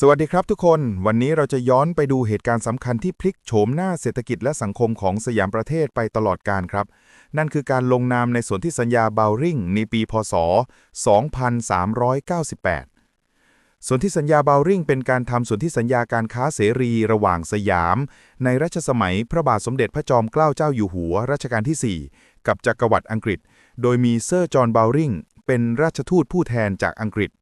สวัสดีครับทุกคน วันนี้เราจะย้อนไปดูเหตุการณ์สำคัญที่พลิกโฉมหน้าเศรษฐกิจและสังคมของสยามประเทศไปตลอดการครับ นั่นคือการลงนามในสนธิสัญญาเบลริงในปี พศ 2398สนธิสัญญาเบลริงเป็นการทำสนธิสัญญาการค้าเสรีระหว่างสยาม ในรัชสมัยพระบาทสมเด็จพระจอมเกล้าเจ้าอยู่หัวรัชกาลที่ 4 กับจักรวรรดิอังกฤษ โดยมีเซอร์จอห์นเบลริงเป็นราชทูตผู้แทนจากอังกฤษ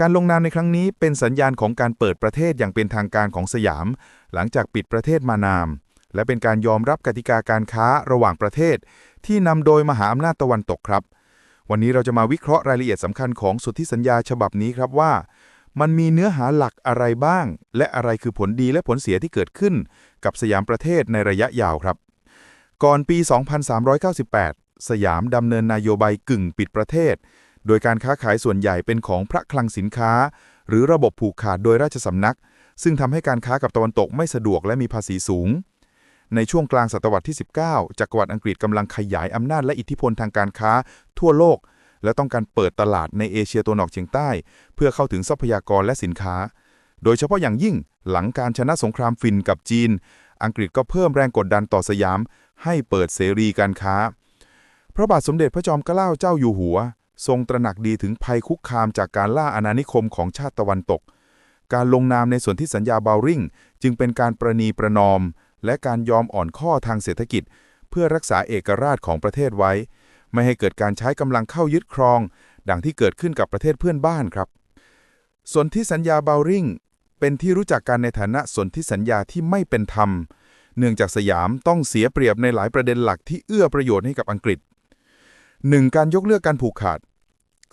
การลงนามในครั้งนี้เป็นสัญญาณของการเปิดประเทศอย่างเป็นทางการของสยาม หลังจากปิดประเทศมานาม และเป็นการยอมรับกติกาการค้าระหว่างประเทศ ที่นำโดยมหาอำนาจตะวันตกครับ วันนี้เราจะมาวิเคราะห์รายละเอียดสำคัญของสุทธิสัญญาฉบับนี้ครับว่า มันมีเนื้อหาหลักอะไรบ้าง และอะไรคือผลดีและผลเสียที่เกิดขึ้น กับสยามประเทศในระยะยาวครับ ก่อนปี 2398 สยามดำเนินนโยบายกึ่งปิดประเทศ โดยการค้าขายส่วนใหญ่เป็นของพระคลังสินค้า หรือระบบผูกขาดโดยราชสำนัก ซึ่งทำให้การค้ากับตะวันตกไม่สะดวกและมีภาษีสูง ในช่วงกลางศตวรรษที่ 19 จักรวรรดิอังกฤษกำลังขยายอำนาจและอิทธิพลทางการค้า ทั่วโลก และต้องการเปิดตลาดในเอเชียตะวันออกเฉียงใต้ เพื่อเข้าถึงทรัพยากรและสินค้า โดยเฉพาะอย่างยิ่งหลังการชนะสงครามฟินกับจีน อังกฤษก็เพิ่มแรงกดดันต่อสยาม ให้เปิดเสรีการค้า พระบาทสมเด็จพระจอมเกล้าเจ้าอยู่หัว ทรงตระหนักดีถึงภัยคุกคามจากการล่าอาณานิคมของชาติตะวันตก การลงนามในส่วนที่สัญญาเบลริงจึงเป็นการประนีประนอม และการยอมอ่อนข้อทางเศรษฐกิจ เพื่อรักษาเอกราชของประเทศไว้ ไม่ให้เกิดการใช้กำลังเข้ายึดครอง ดังที่เกิดขึ้นกับประเทศเพื่อนบ้านครับ สนธิสัญญาเบลริงเป็นที่รู้จักกันในฐานะสนธิสัญญาที่ไม่เป็นธรรม เนื่องจากสยามต้องเสียเปรียบในหลายประเด็นหลักที่เอื้อประโยชน์ให้กับอังกฤษ 1. การยกเลิกการผูกขาด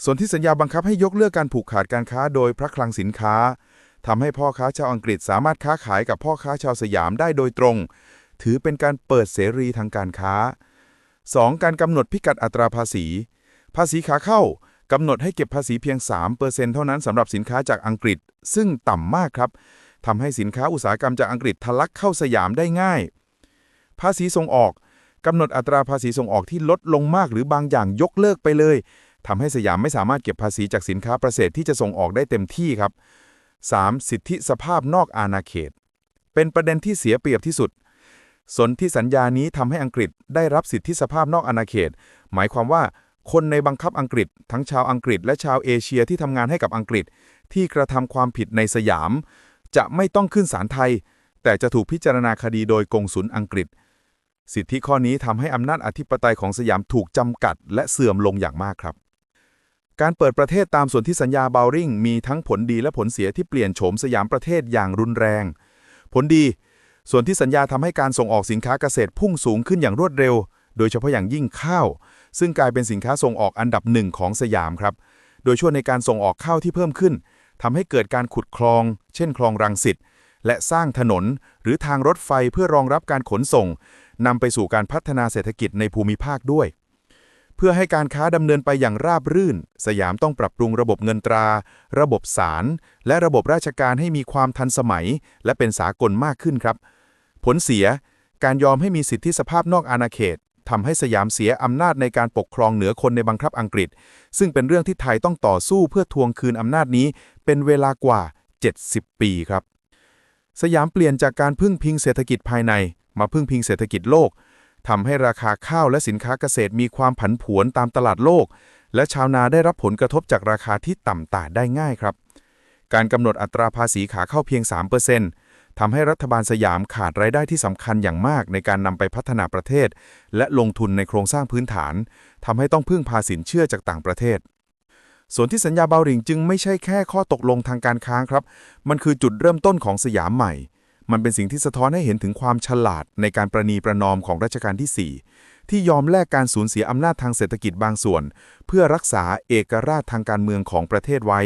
ส่วนธิสัญญาบังคับให้ยกเลิกการผูกขาดการค้าโดยพระคลังสินค้าทำให้พ่อค้าชาวอังกฤษสามารถค้าขายกับพ่อค้าชาวสยามได้โดยตรง ถือเป็นการเปิดเสรีทางการค้า 2. การกำหนดพิกัดอัตราภาษี ภาษีขาเข้ากำหนดให้เก็บภาษีเพียง 3%เท่านั้นสำหรับสินค้าจากอังกฤษ ซึ่งต่ำมากครับทำให้สินค้าอุตสาหกรรมจากอังกฤษทะลักเข้าสยามได้ง่าย ภาษีส่งออกกำหนดอัตราภาษีส่งออกที่ลดลงมากหรือบางอย่างยกเลิกไปเลย ทำให้สยามไม่สามารถเก็บภาษีจากสินค้าประเสริฐที่จะส่งออกได้เต็มที่ครับ 3. สิทธิสภาพนอกอาณาเขต เป็นประเด็นที่เสียเปรียบที่สุด สนที่สัญญานี้ทำให้อังกฤษได้รับสิทธิสภาพนอกอาณาเขต หมายความว่าคนในบังคับอังกฤษ ทั้งชาวอังกฤษและชาวเอเชียที่ทำงานให้กับอังกฤษ ที่กระทำความผิดในสยาม จะไม่ต้องขึ้นศาลไทย แต่จะถูกพิจารณาคดีโดยกงสุลอังกฤษ สิทธิข้อนี้ทำให้อำนาจอธิปไตยของสยามถูกจำกัด และเสื่อมลงอย่างมากครับ การเปิดประเทศตามส่วนที่สัญญาเบลริงมีทั้งผลดีและผลเสียที่เปลี่ยนโฉมสยามประเทศอย่างรุนแรง ผลดี ส่วนที่สัญญาทำให้การส่งออกสินค้าเกษตรพุ่งสูงขึ้นอย่างรวดเร็ว โดยเฉพาะอย่างยิ่งข้าว ซึ่งกลายเป็นสินค้าส่งออกอันดับหนึ่งของสยามครับ โดยช่วยในการส่งออกข้าวที่เพิ่มขึ้นทำให้เกิดการขุดคลอง เช่น คลองรังสิตและสร้างถนนหรือทางรถไฟเพื่อรองรับการขนส่งนำไปสู่การพัฒนาเศรษฐกิจในภูมิภาคด้วย เพื่อให้การค้าดำเนินไปอย่างราบรื่น สยามต้องปรับปรุงระบบเงินตรา ระบบศาลและระบบราชการให้มีความทันสมัย และเป็นสากลมากขึ้นครับ ผลเสีย การยอมให้มีสิทธิสภาพนอกอาณาเขตทำให้สยามเสียอำนาจในการปกครองเหนือคนในบังคับอังกฤษ ซึ่งเป็นเรื่องที่ไทยต้องต่อสู้เพื่อทวงคืนอำนาจนี้ เป็นเวลากว่า 70 ปีครับ สยามเปลี่ยนจากการพึ่งพิงเศรษฐกิจภายใน มาพึ่งพิงเศรษฐกิจโลก ทำให้ราคาข้าวและสินค้าเกษตรมีความผันผวนตามตลาดโลก และชาวนาได้รับผลกระทบจากราคาที่ต่ำต่าได้ง่ายครับ การกำหนดอัตราภาษีขาเข้าเพียง 3%ทำให้รัฐบาลสยามขาดรายได้ที่สำคัญอย่างมากในการนำไปพัฒนาประเทศ และลงทุนในโครงสร้างพื้นฐานทำให้ต้องพึ่งพาสินเชื่อจากต่างประเทศส่วนที่สัญญาเบาหริงจึงไม่ใช่แค่ข้อตกลงทางการค้าครับ มันคือจุดเริ่มต้นของสยามใหม่ มันเป็นสิ่งที่สะท้อนให้เห็นถึงความฉลาดในการประนีประนอมของรัชกาลที่ 4 ที่ยอมแลกการสูญเสียอำนาจทางเศรษฐกิจบางส่วน เพื่อรักษาเอกราชทางการเมืองของประเทศไว้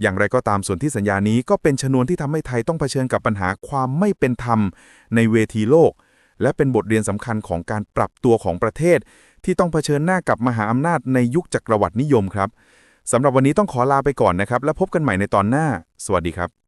อย่างไรก็ตามส่วนที่สัญญานี้ก็เป็นชนวนที่ทำให้ไทยต้องเผชิญกับปัญหาความไม่เป็นธรรม ในเวทีโลก และเป็นบทเรียนสำคัญของการปรับตัวของประเทศ ที่ต้องเผชิญหน้ากับมหาอำนาจในยุคจักรวรรดินิยมครับสำหรับวันนี้ต้องขอลาไปก่อนนะครับ และพบกันใหม่ในตอนหน้า สวัสดีครับ